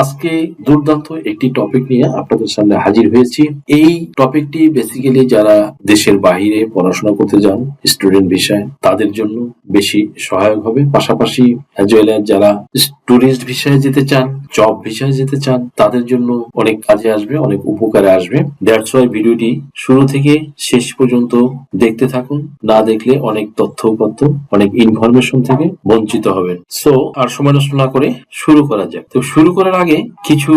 আজকে দুর্দান্ত একটি টপিক নিয়ে আপনাদের সামনে হাজির হয়েছি। এই টপিকটি বেসিক্যালি যারা দেশের বাইরে পড়াশোনা করতে যান স্টুডেন্ট ভিসায় তাদের জন্য বেশি সহায়ক হবে। পাশাপাশি যারা টুরিস্ট ভিসায় যেতে চান জব ভিসায় যেতে চান, তাদের জন্য অনেক কাজে আসবে, অনেক উপকারে আসবে। দ্যাটস ওয়াই ভিডিওটি শুরু থেকে শেষ পর্যন্ত দেখতে থাকুন। না দেখলে অনেক তথ্য উপাত্ত, অনেক ইনফরমেশন থেকে বঞ্চিত হবেন। সো আর সময় নষ্ট না করে শুরু করা যাক। তো শুরু করার কিছু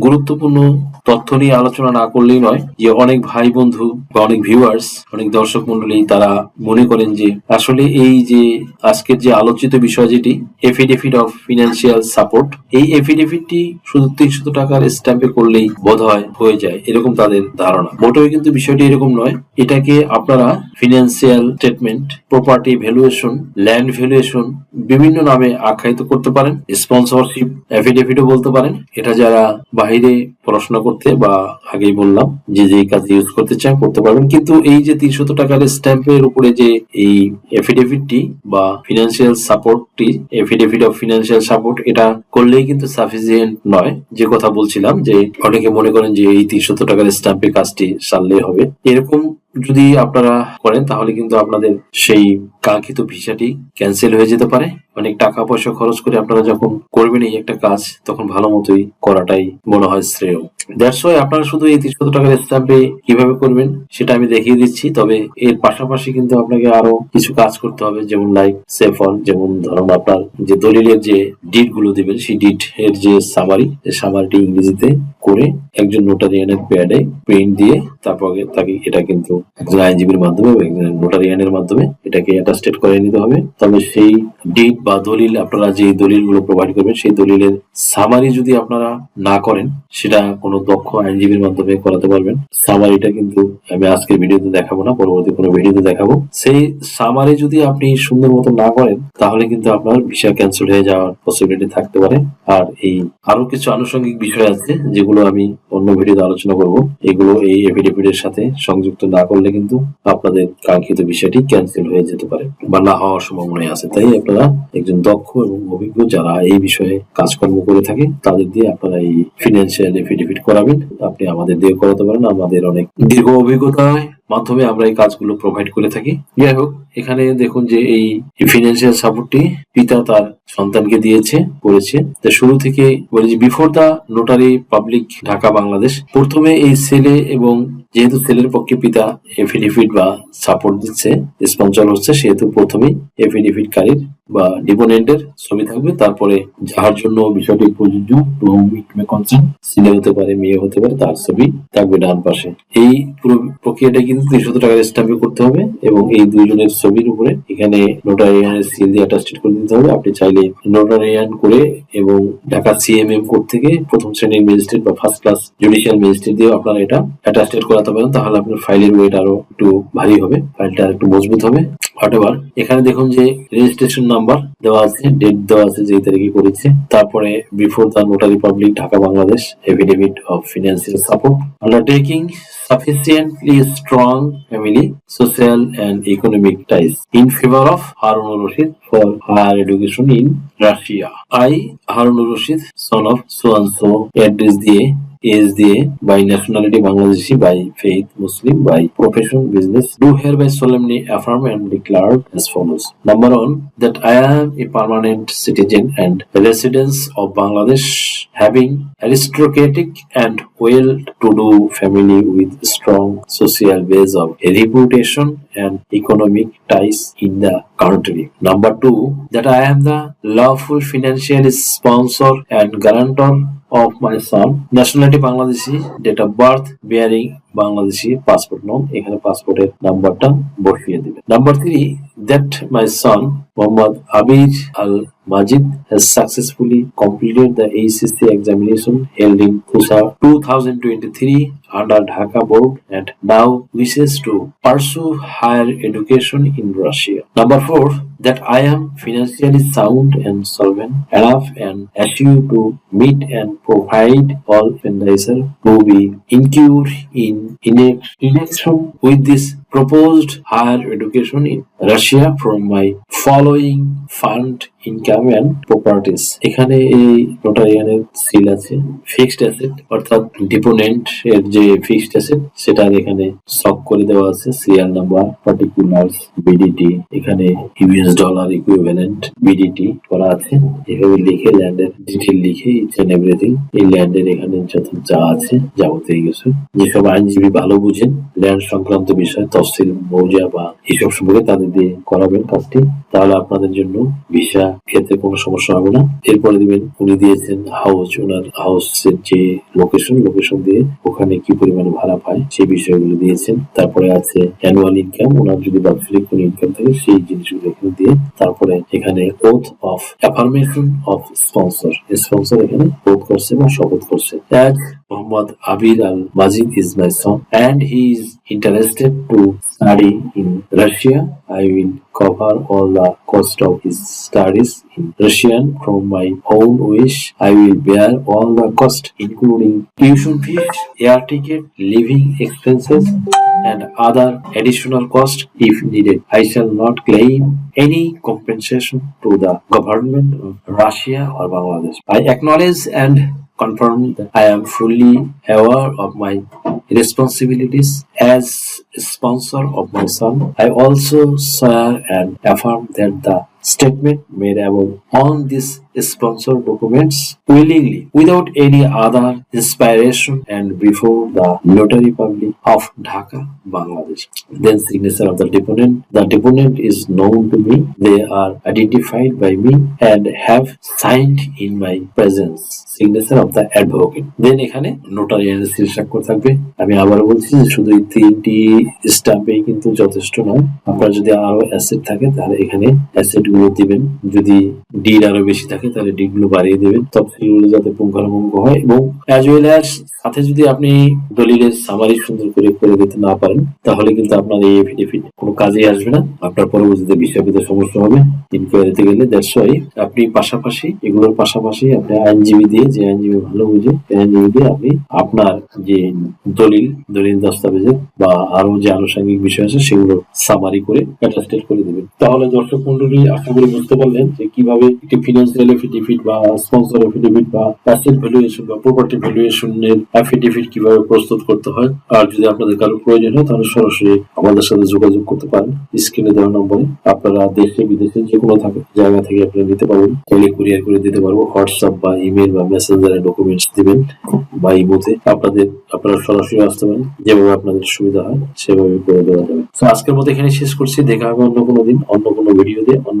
গুরুত্বপূর্ণ তথ্য নিয়ে আলোচনা না করলেই নয় যে অনেক ভাই বন্ধু বা অনেক ভিউয়ার্স অনেক দর্শক মন্ডলী তারা মনে করেন যে আসলে এই যে আজকের যে আলোচিত বিষয় যেটি এফিডেভিট অফ ফিনান্সিয়াল সাপোর্ট এই এফিডেভিটটি শুধু তিনশত টাকার স্ট্যাম্পে করলেই বোধ হয় হয়ে যায়, এরকম তাদের ধারণা। মোটেও কিন্তু বিষয়টি এরকম নয়। এটাকে আপনারা financial statement property valuation land valuation বিভিন্ন নামে আখ্যায়িত করতে পারেন স্পন্সরশিপ অ্যাফিডেভিটও বলতে পারেন। এটা যারা বাইরে পড়াশোনা করতে বা আগেই বললাম যে যে কাজ ইউজ করতে চান করতে পারবেন। কিন্তু এই যে তিনশত টাকার স্ট্যাম্পের উপরে যে এই এফিডেভিটটি বা ফিনান্সিয়াল সাপোর্টটি এফিডেভিট অফ ফিনান্সিয়াল সাপোর্ট এটা করলেই কিন্তু সাফিসিয়েন্ট নয়। যে কথা বলছিলাম যে অনেকে মনে করেন যে এই তিনশত টাকার স্ট্যাম্পে কাজটি সারলেই হবে। এরকম যদি আপনারা করেন, তাহলে কিন্তু আপনাদের সেই কাঙ্ক্ষিত ভিসাটি ক্যান্সেল হয়ে যেতে পারে। অনেক টাকা পয়সা খরচ করে আপনারা যখন করবেন এই একটা কাজ, তখন ভালো মতোই করাটাই মনে হয় শ্রেয়। দ্যাটস আপনারা শুধু এই তিনশো টাকার স্ট্যাম্পে কীভাবে করবেন, সেটা আমি দেখিয়ে দিচ্ছি। তবে এর পাশাপাশি কিন্তু আপনাকে আরও কিছু কাজ করতে হবে, যেমন লাইক সেফল যেমন ধরুন আপনার যে দলিলের যে ডিটগুলো দিবেন, সেই ডিট এর যে সামারি সামারিটি ইংরেজিতে করে একজন নোটারিয়ানের প্যাডে প্রিন্ট দিয়ে তারপর তাকে, এটা কিন্তু একজন আইনজীবীর মাধ্যমে বা একজন নোটারিয়ানের মাধ্যমে এটাকে অ্যাটাস্টেড করে নিতে হবে। তবে সেই ডিট বা দলিল আপনারা যে দলিলগুলো প্রোভাইড করবেন, সেই দলিলের সামারি যদি আপনারা না করেন, সেটা কোনো দক্ষ আইনজীবীর মাধ্যমে করাতে পারবেন। সামারিটা কিন্তু আমি আজকের ভিডিওতে দেখাবো না, পরবর্তী কোনো ভিডিওতে দেখাবো। সেই সামারি যদি আপনি সুন্দর মতো না করেন, তাহলে কিন্তু আপনার ভিসা ক্যান্সেল হয়ে যাওয়ার পসিবিলিটি থাকতে পারে। আর এই আরও কিছু আনুষঙ্গিক বিষয় আছে, যেগুলো আমি অন্য ভিডিওতে আলোচনা করব। এগুলো এই এফিডেভিটের সাথে সংযুক্ত না করলে কিন্তু আপনাদের কাঙ্ক্ষিত বিষয়টি ক্যান্সেল হয়ে যেতে পারে বা না হওয়ার সম্ভাবনাই আছে। তাই আপনারা একজন দক্ষ এবং অভিজ্ঞ যারা এই বিষয়ে কাজকর্ম করে থাকে, তাদের দিয়ে আপনারা এই ফিনান্সিয়াল এফিডেভিট করাবেন। আপনি আমাদের দিয়ে করাতে পারেন। আমাদের অনেক দীর্ঘ অভিজ্ঞতায় মাধ্যমে আমরা এই কাজগুলো প্রোভাইড করে থাকি। যাই হোক, এখানে দেখুন যে এই ফিনান্সিয়াল সাপোর্টটি পিতা তার সন্তানকে দিয়েছে, করেছে। তো শুরু থেকে বলে যে before the notary public Dhaka, Bangladesh, প্রথমে এই ছেলে এবং যেহেতু ছেলের পক্ষে পিতা এফিডেভিট বা সাপোর্ট দিচ্ছে স্পন্সর হচ্ছে, সেহেতু প্রথমেই এফিডেভিটকারীর বা ডিপোনেন্টের ছবি থাকবে, তারপরে যার জন্য বিষয়টি প্রযোজ্য টু কনসার্ন ছেলে হতে পারে, মেয়ে হতে পারে, তার ছবি থাকবে ডান পাশে। এই পুরো প্রক্রিয়াটা কিন্তু তিনশো টাকার স্ট্যাম্পে করতে হবে এবং এই দুইজনের ছবির উপরে এখানে নোটারিয়ানের সিল দিয়ে অ্যাটাস্টেড করে দিতে হবে। আপনি চাইলে নোটারিয়ান করে এবং ঢাকা সিএমএম কোর্ট থেকে প্রথম শ্রেণির ম্যাজিস্ট্রেট বা ফার্স্ট ক্লাস জুডিশিয়াল ম্যাজিস্ট্রেট দিয়ে আপনারা এটা অ্যাটাস্টেড করাতে পারেন। তাহলে আপনার ফাইলের ওয়েট আরও একটু ভারী হবে ফাইলটা একটু মজবুত হবে। হোয়াটএভার এখানে দেখুন যে রেজিস্ট্রেশন নাম্বার দেওয়া আছে ডেট দেওয়া আছে যেই তারিখে করেছে। তারপরে before the notary public Dhaka Bangladesh affidavit of financial support undertaking sufficiently strong family social and economic ties in favour of Harun Rashid for higher education in Russia I Harun Rashid son of so and so address দিয়ে is they by nationality Bangladeshi by faith Muslim by profession business do hereby solemnly affirm and declare as follows number one that I am a permanent citizen and residence of Bangladesh having aristocratic and well-to-do family with strong social base of reputation and economic ties in the country. Number two, that I am the lawful financial sponsor and guarantor of my son, nationality Bangladeshi, date of birth bearing Bangladeshi passport নাম এখানে পাসপোর্টের নাম্বারটা বসিয়ে দিবেন। Number three that my son Mohammad Abir Al Majid has successfully completed the HSC examination held in কুসা two thousand Dhaka board and now wishes to pursue higher education in Russia number four that I am financially sound and solvent অ্যাডাফ and assure to meet and provide all ফেন্ডাইসার to in in, a, in with this proposed higher education in Russia from my following fund income and properties. এখানে এই নোটারিয়ানের seal আছে fixed asset অর্থাৎ deponent এর যে fixed asset সেটা এখানে সব করে দেওয়া আছে সিরিয়াল নাম্বার পার্টিকুলার বিডিটি এখানে ইউএস ডলার ইকুইভ্যালেন্ট বিডিটি করা আছে। এভাবে লিখে ল্যান্ডের ডিটেল লিখে ইচ এন্ড এভরিথিং এই ল্যান্ডের এখানে যত যা আছে যাবতীয় কিছু, যেসব আইনজীবী ভালো বুঝেন, ল্যান্ড সংক্রান্ত বিষয় তফসিল মৌজা বা এসব সম্পর্কে তাদের দিয়ে করাবেন কাজটি, তাহলে আপনাদের জন্য ভিসা ক্ষেত্রে কোনো সমস্যা হবে না। এরপরে দিবেন, উনি দিয়েছেন হাউস ওনার হাউসের যে লোকেশন লোকেশন দিয়ে ওখানে কি পরিমাণে ভাড়া পায় সেই বিষয়গুলো দিয়েছেন। তারপরে আছে অ্যানুয়াল ইনকাম ওনার যদি বাৎসরিক কোনো ইনকাম থাকে সেই জিনিসগুলো এখানে দিয়ে তারপরে এখানে oath of affirmation of sponsor sponsor এখানে ওথ করছে বা শপথ করছে। এক Muhammad Abid al-Majid is my son and he is interested to study in Russia. I will cover all the cost of his studies in Russian from my own wish. I will bear all the cost including tuition fees, air ticket, living expenses and other additional cost if needed. I shall not claim any compensation to the government of Russia or Bangladesh. I acknowledge and confirm that I am fully aware of my responsibilities as sponsor of my son. I also swear and affirm that the statement made above on this sponsor documents willingly without any other inspiration and before the notary public of Dhaka, Bangladesh. Then signature of the deponent. The deponent is known to me. They are identified by me and have signed in my presence. Signature of the advocate then এখানে নোটারিয়ানের seal স্বাক্ষর থাকবে আমি আবার বলছি যে শুধু এই তিনটি স্টাম্পে কিন্তু যথেষ্ট নয় আপনার যদি আরও অ্যাসেট থাকে তাহলে এখানে অ্যাসেট গুলো দিবেন। যদি ডিড আরও বেশি থাকে, তাহলে ডিডগুলো বাড়িয়ে দেবেন। তফসিলগুলো যাতে পুঙ্খানুপুঙ্খ হয় এবং অ্যাজ ওয়েল অ্যাজ সাথে যদি আপনি দলিলের সামারি সুন্দর করে করে দিতে না পারেন, তাহলে কিন্তু আপনার এই এফিডেভিট কোনো কাজেই আসবে না। আপনার পরবর্তীতে বিষয় সমস্যা হবে ইনকোয়ারিতে গেলে দ্যাটস আপনি পাশাপাশি, এগুলোর পাশাপাশি আপনি আইনজীবী দিয়ে, যে আইনজীবী ভালো বুঝে আইনজীবী দিয়ে আপনি আপনার যে দলিল দলিল দস্তাবেজের বা আরও যে আনুষঙ্গিক বিষয় আছে, সেগুলো সামারি করে অ্যাটাস্টেড করে দেবেন। তাহলে দর্শক মন্ডলী করি বুঝতে পারলেন যে কীভাবে একটি ফিনান্সিয়াল এফিডেভিট বা স্পন্সর এফিডেভিট বা অ্যাসেট ভ্যালুয়েশন বা প্রপার্টি ভ্যালুয়েশনের এফিডেভিট কীভাবে প্রস্তুত করতে হয়, আর যদি আপনাদের কারও প্রয়োজন হয়, তাহলে সরাসরি আমাদের সাথে যোগাযোগ করতে পারেন। স্ক্রিনে দেওয়া নম্বরে আপনারা দেশে, বিদেশে যে কোনো জায়গা থেকে আপনারা নিতে পারবেন। তাহলে কুরিয়ার করে দিতে পারব হোয়াটসঅ্যাপ বা ইমেল বা মেসেঞ্জারে ডকুমেন্টস দিবেন বা ইমোতে আপনাদের, আপনারা সরাসরি আসতে পারেন। যেভাবে আপনাদের সুবিধা হয়, সেভাবে করে দেওয়া যাবে। তো আজকের মতো এখানে শেষ করছি। দেখা হবে অন্য কোনো দিন, অন্য কোনো ভিডিও দিয়ে অন্য